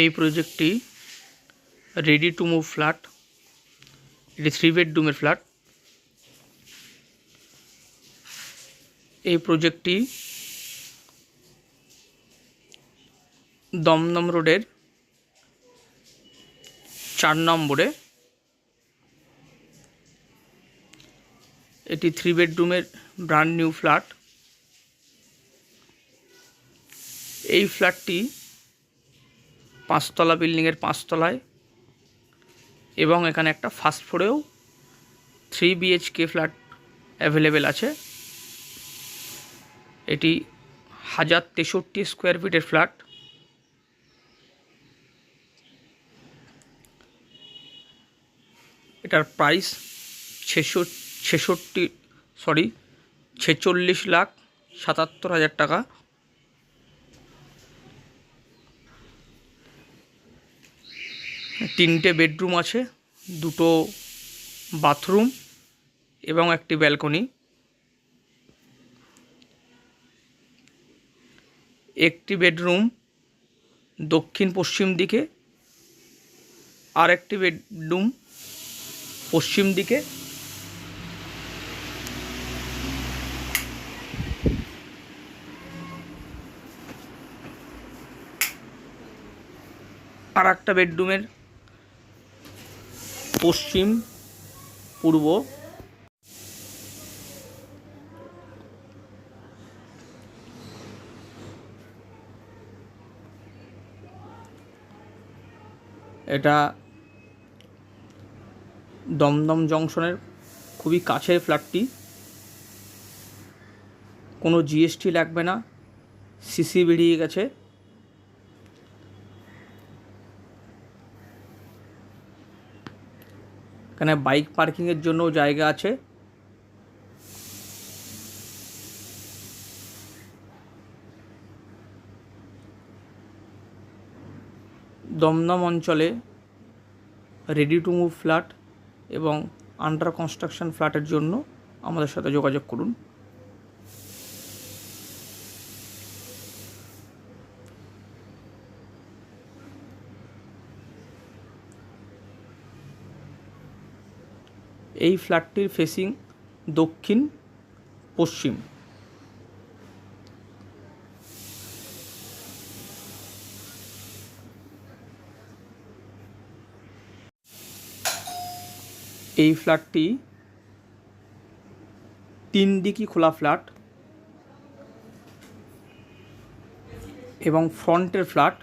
এই প্রজেক্টটি ready to move flat এটি থ্রি বেডরুমের ফ্ল্যাট এই প্রজেক্টটি দমদম রোডের চার নম্বরে। এটি থ্রি বেডরুমের ব্র্যান্ড নিউ ফ্ল্যাট এই ফ্ল্যাটটি পাঁচতলা বিল্ডিংয়ের পাঁচতলায় এবং এখানে একটা ফার্স্ট ফ্লোরেও থ্রি বিএইচকে ফ্ল্যাট অ্যাভেলেবেল আছে। এটি হাজার তেষট্টি স্কোয়ার ফিটের ফ্ল্যাট। এটার প্রাইস ছেষট্টি সরি ছেচল্লিশ লাখ সাতাত্তর হাজার টাকা। তিনটে বেডরুম আছে, দুটো বাথরুম এবং একটি ব্যালকনি। একটি বেডরুম দক্ষিণ পশ্চিম দিকে, আর একটি বেডরুম পশ্চিম দিকে। আর একটা বেডরুমের পশ্চিম, পূর্ব। এটা দমদম জংশনের খুবই কাছের ফ্ল্যাটটি। কোনো জিএসটি লাগবে না। সিসি বেরিয়ে গেছে। এখানে বাইক পার্কিংয়ের জন্যও জায়গা আছে। দমদম অঞ্চলে রেডি টু মুভ ফ্ল্যাট এবং আন্ডার কনস্ট্রাকশন ফ্ল্যাটের জন্য আমাদের সাথে যোগাযোগ করুন। এই ফ্ল্যাটটির ফেসিং দক্ষিণ পশ্চিম। এই ফ্ল্যাটটি তিন দিকই খোলা ফ্ল্যাট এবং ফ্রন্টের ফ্ল্যাট